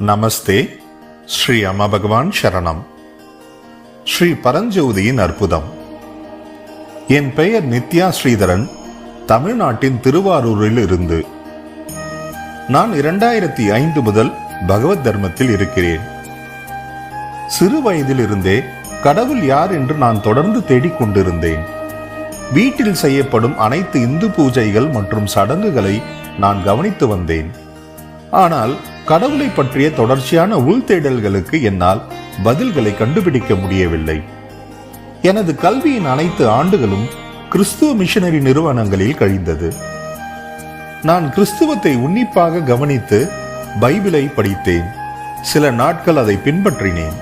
நமஸ்தே ஸ்ரீ அம்மா பகவான் சரணம். ஸ்ரீ பரஞ்சோதியின் அற்புதம். என் பெயர் நித்யா ஸ்ரீதரன். தமிழ்நாட்டின் திருவாரூரில் இருந்து. நான் இரண்டாயிரத்தி ஐந்து முதல் பகவத் தர்மத்தில் இருக்கிறேன். சிறு வயதிலிருந்தே கடவுள் யார் என்று நான் தொடர்ந்து தேடிக்கொண்டிருந்தேன் வீட்டில் செய்யப்படும் அனைத்து இந்து பூஜைகள் மற்றும் சடங்குகளை நான் கவனித்து வந்தேன். ஆனால் கடவுளை பற்றிய தொடர்ச்சியான உள்தேடல்களுக்கு என்னால் பதில்களை கண்டுபிடிக்க முடியவில்லை. எனது கல்வியின் அனைத்து ஆண்டுகளும் கிறிஸ்துவ மிஷனரி நிறுவனங்களில் கழிந்தது. நான் கிறிஸ்துவத்தை உன்னிப்பாக கவனித்து பைபிளை படித்தேன். சில நாட்கள் அதை பின்பற்றினேன்.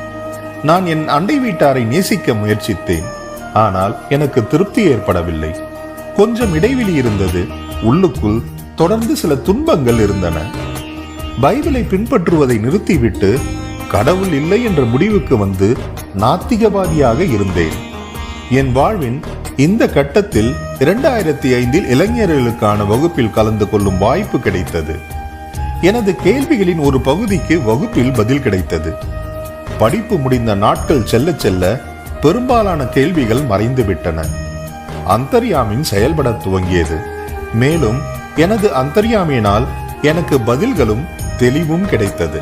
நான் என் அண்டை வீட்டாரை நேசிக்க முயற்சித்தேன். ஆனால் எனக்கு திருப்தி ஏற்படவில்லை. கொஞ்சம் இடைவெளி இருந்தது. உள்ளுக்குள் தொடர்ந்து சில துன்பங்கள் இருந்தன. பைபிளை பின்பற்றுவதை நிறுத்திவிட்டு கடவுள் இல்லை என்ற முடிவுக்கு வந்து நாத்திகவாதியாக இருந்தேன். என் வாழ்வின் இந்த கட்டத்தில் இரண்டாயிரத்தி ஐந்தில் இளைஞர்களுக்கான வகுப்பில் கலந்து கொள்ளும் வாய்ப்பு கிடைத்தது. எனது கேள்விகளின் ஒரு பகுதிக்கு வகுப்பில் பதில் கிடைத்தது. படிப்பு முடிந்த நாட்கள் செல்ல செல்ல பெரும்பாலான கேள்விகள் மறைந்துவிட்டன. அந்தர்யாமின் செயல்பட துவங்கியது. மேலும் எனது அந்தர்யாமியினால் எனக்கு பதில்களும் தெளிவும் கிடைத்தது.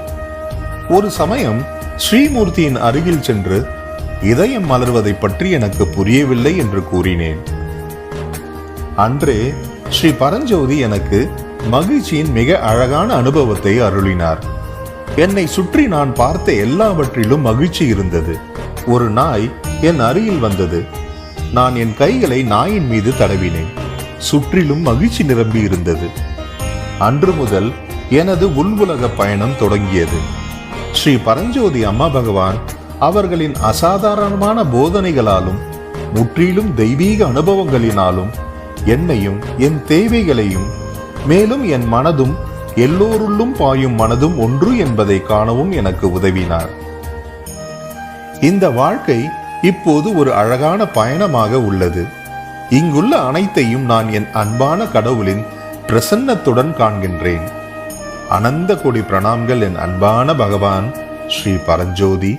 ஒரு சமயம் ஸ்ரீமூர்த்தியின் அருகில் சென்று இதயம் மலர்வதை பற்றி எனக்கு புரியவில்லை என்று கூறினேன். அன்றே ஸ்ரீ பரஞ்சோதி எனக்கு மகிழ்ச்சியின் மிக அழகான அனுபவத்தை அருளினார். என்னை சுற்றி நான் பார்த்த எல்லாவற்றிலும் மகிழ்ச்சி இருந்தது. ஒரு நாய் என் அருகில் வந்தது. நான் என் கைகளை நாயின் மீது தடவினேன். சுற்றிலும் மகிழ்ச்சி நிரம்பி இருந்தது. அன்று முதல் எனது உள்வுலக பயணம் தொடங்கியது. ஸ்ரீ பரஞ்சோதி அம்மா பகவான் அவர்களின் அசாதாரணமான போதனைகளாலும் முற்றிலும் தெய்வீக அனுபவங்களினாலும் என்னையும் என் தேவைகளையும் மேலும் என் மனதும் எல்லோருள்ளும் பாயும் மனதும் ஒன்று என்பதை காணவும் எனக்கு உதவினார். இந்த வாழ்க்கை இப்போது ஒரு அழகான பயணமாக உள்ளது. இங்குள்ள அனைத்தையும் நான் என் அன்பான கடவுளின் பிரசன்னத்துடன் காண்கின்றேன். அனந்த கோடி பிரணாம்கள் என் அன்பான பகவான் ஸ்ரீ பரஞ்சோதி